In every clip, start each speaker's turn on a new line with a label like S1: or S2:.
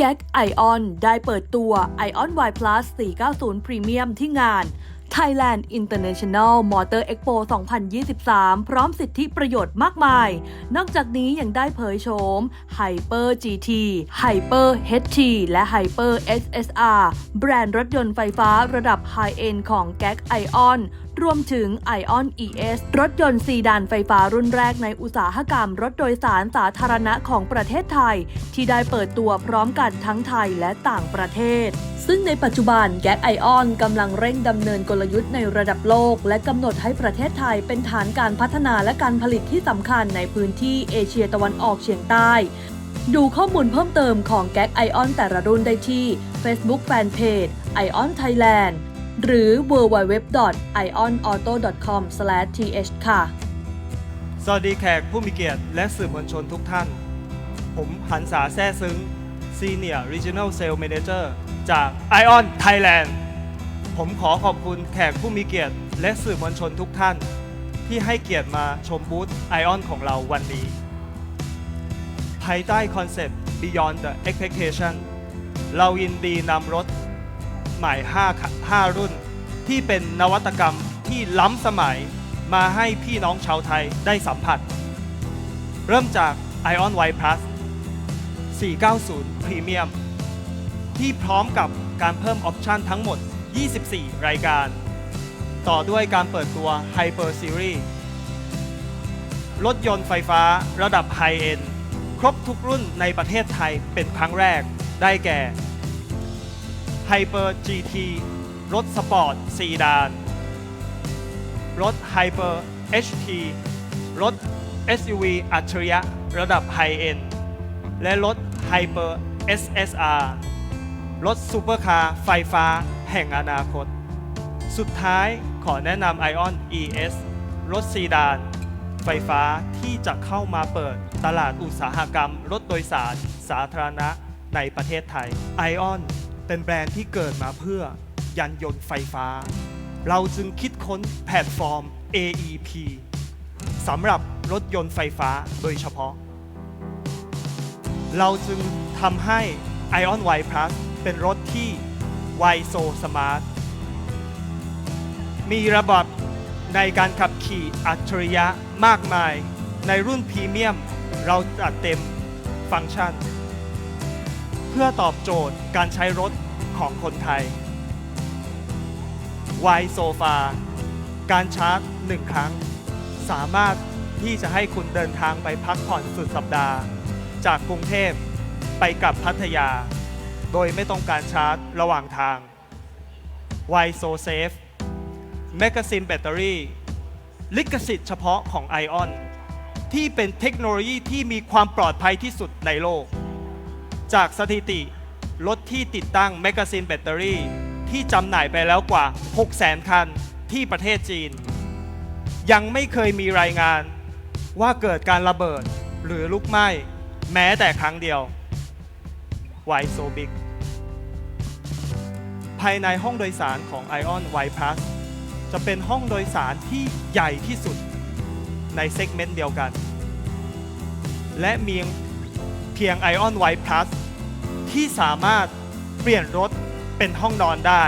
S1: แก๊กไอออนได้เปิดตัว Ion Y Plus 490 Premium ที่งาน Thailand International Motor Expo 2023 พร้อมสิทธิประโยชน์มากมาย นอกจากนี้ยังได้เผยโฉม Hyper GT Hyper HT และ Hyper SSR แบรนด์รถยนต์ไฟฟ้าระดับ High End ของ g a g Ion รวมถึง Ion ES รถยนต์ซีดานไฟฟ้ารุ่นแรกในอุตสาหกรรม รถโดยสารสาธารณะของประเทศไทย ที่ได้เปิดตัวพร้อมกันทั้งไทยและต่างประเทศ ซึ่งในปัจจุบันแก๊กไอออนกำลังเร่งดำเนินกลยุทธ์ในระดับโลก และกำหนดให้ประเทศไทยเป็นฐานการพัฒนาและการผลิตที่สำคัญในพื้นที่เอเชียตะวันออกเฉียงใต้ดูข้อมูลเพิ่มเติมของแก๊กไอออนแต่ละรุ่นได้ที่ Facebook Fanpage Ion Thailand หรือ www.ionauto.com/th ค่ะ
S2: สวัสดีแขกผู้มีเกียรติและสื่อมวลชนทุกท่าน ผมหันษาแซ่ซึ้ง Senior Regional Sales Manager จาก Ion Thailand ผมขอขอบคุณแขกผู้มีเกียรติและสื่อมวลชนทุกท่าน ที่ให้เกียรติมาชมบูธ Ion ของเราวันนี้ ภายใต้คอนเซ็ปต์ Beyond the Expectation เรายินดีนำรถ ใหม่5 5รุ่น ที่เป็นนวัตกรรมที่ล้ำสมัยมาให้พี่น้องชาวไทยได้สัมผัส เริ่มจาก Ion Y Plus 490 Premium ที่พร้อมกับการเพิ่มออปชันทั้งหมด 24 รายการ ต่อด้วยการเปิดตัว Hyper Series รถยนต์ไฟฟ้าระดับไฮเอ็นครบทุกรุ่นในประเทศไทยเป็นครั้งแรกได้แก่ Hyper GT รถสปอร์ตซีดาน รถ Hyper HT รถ SUV อัจฉริยะระดับไฮเอ็นและรถ Hyper SSR รถซูเปอร์คาร์ไฟฟ้าแห่งอนาคต สุดท้ายขอแนะนำ Ion ES รถซีดาน ไฟฟ้าที่จะเข้ามาเปิดตลาดอุตสาหกรรม รถโดยสารสาธารณะในประเทศไทย Ion เป็นแบรนด์ที่เกิดมาเพื่อ ยานยนต์ไฟฟ้า เราจึงคิดค้นแพลตฟอร์ม AEP สำหรับรถยนต์ไฟฟ้าโดยเฉพาะ เราจึงทำให้ Ion Y Plus เป็นรถที่ Y So Smart มีระบบในการขับขี่อัจฉริยะมากมาย ในรุ่นพรีเมียม เราจัดเต็มฟังก์ชัน เพื่อตอบโจทย์การใช้รถของคนไทย Y Sofa การชาร์จ1ครั้ง สามารถที่จะให้คุณเดินทางไปพักผ่อนสุดสัปดาห์ จากกรุงเทพไปกับพัทยา โดยไม่ต้องการชาร์จระหว่างทาง Y So Safe แมกกาซีนแบตเตอรี่ลิขสิทธิ์เฉพาะของ Ion ที่เป็นเทคโนโลยีที่มีความปลอดภัยที่สุดในโลก จากสถิติ รถที่ติดตั้งแมกกาซีนแบตเตอรี่ ที่จำหน่ายไปแล้วกว่า 600,000 คันที่ประเทศจีน ยังไม่เคยมีรายงานว่าเกิดการระเบิดหรือลุกไหม้แม้แต่ครั้งเดียว Why so big ภายในห้องโดยสารของ Ion Y Plus จะเป็นห้องโดยสารที่ใหญ่ที่สุดในเซกเมนต์เดียวกัน และมี เพียง Ion Y Plus ที่สามารถเปลี่ยนรถเป็นห้องนอนได้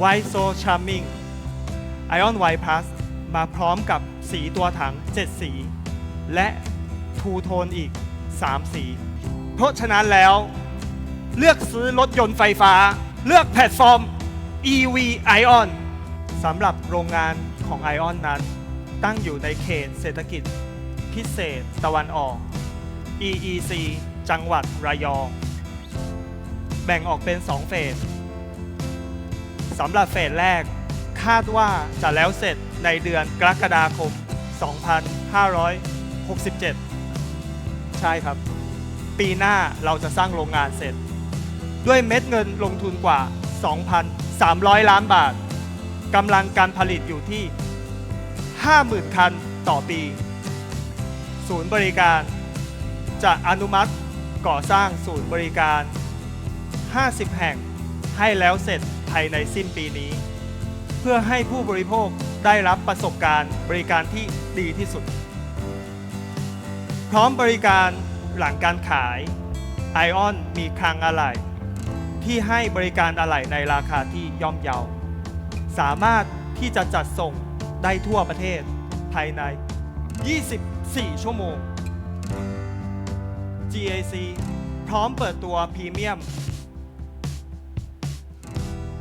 S2: Why so charming Ion Y Plus มาพร้อมกับสีตัวถัง 7 สี และทูโทนอีก 3 สี เพราะฉะนั้นแล้วเลือกซื้อรถยนต์ไฟฟ้า เลือกแพลตฟอร์ม EV Ion สำหรับโรงงานของ Ion นั้น ตั้งอยู่ในเขตเศรษฐกิจพิเศษตะวันออก EEC จังหวัดระยอง แบ่งออกเป็น 2 เฟสสำหรับเฟสแรก คาดว่าจะแล้วเสร็จในเดือนกรกฎาคม 2567 ใช่ครับ ปีหน้าเราจะสร้างโรงงานเสร็จ ด้วยเม็ดเงินลงทุนกว่า 2,300 ล้านบาทกำลังการผลิตอยู่ที่ 50,000 คันต่อปี ศูนย์บริการ จะอนุมัติก่อสร้างศูนย์บริการ 50 แห่งให้แล้วเสร็จภายในสิ้นปีนี้ เพื่อให้ผู้บริโภคได้รับประสบการณ์บริการที่ดีที่สุด พร้อมบริการหลังการขาย Ion มีคลังอะไหล่ที่ให้บริการอะไหล่ในราคาที่ย่อมเยา สามารถที่จะจัดส่งได้ทั่วประเทศภายใน 24 ชั่วโมง GAC พร้อมเปิดตัวพรีเมียม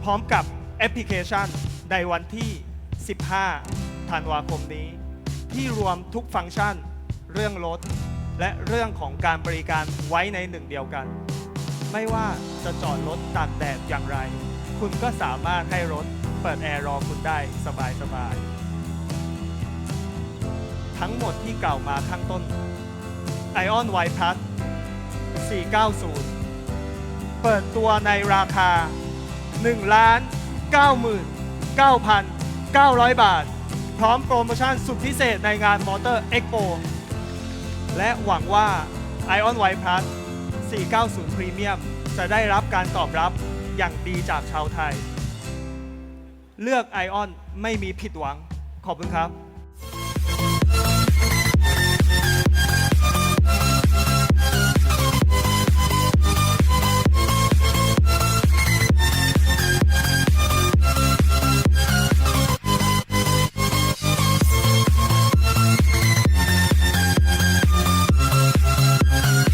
S2: พร้อมกับแอปพลิเคชันในวันที่ 15 ธันวาคมนี้ ที่รวมทุกฟังก์ชัน เรื่องรถ และเรื่องของการบริการไว้ในหนึ่งเดียวกัน ไม่ว่าจะจอดรถตากแดดอย่างไร คุณก็สามารถให้รถเปิดแอร์รอคุณได้สบายๆทั้งหมดที่กล่าวมาข้างต้น Ion Y Plus 490 เปิดตัวในราคา 1 ล้าน 99,900 บาท พร้อมโปรโมชั่นสุดพิเศษในงาน Motor Expo และหวังว่า Ion Y Plus 490 Premium จะได้รับการตอบรับอย่างดีจากชาวไทย เลือก Ion ไม่มีผิดหวัง ขอบคุณครับ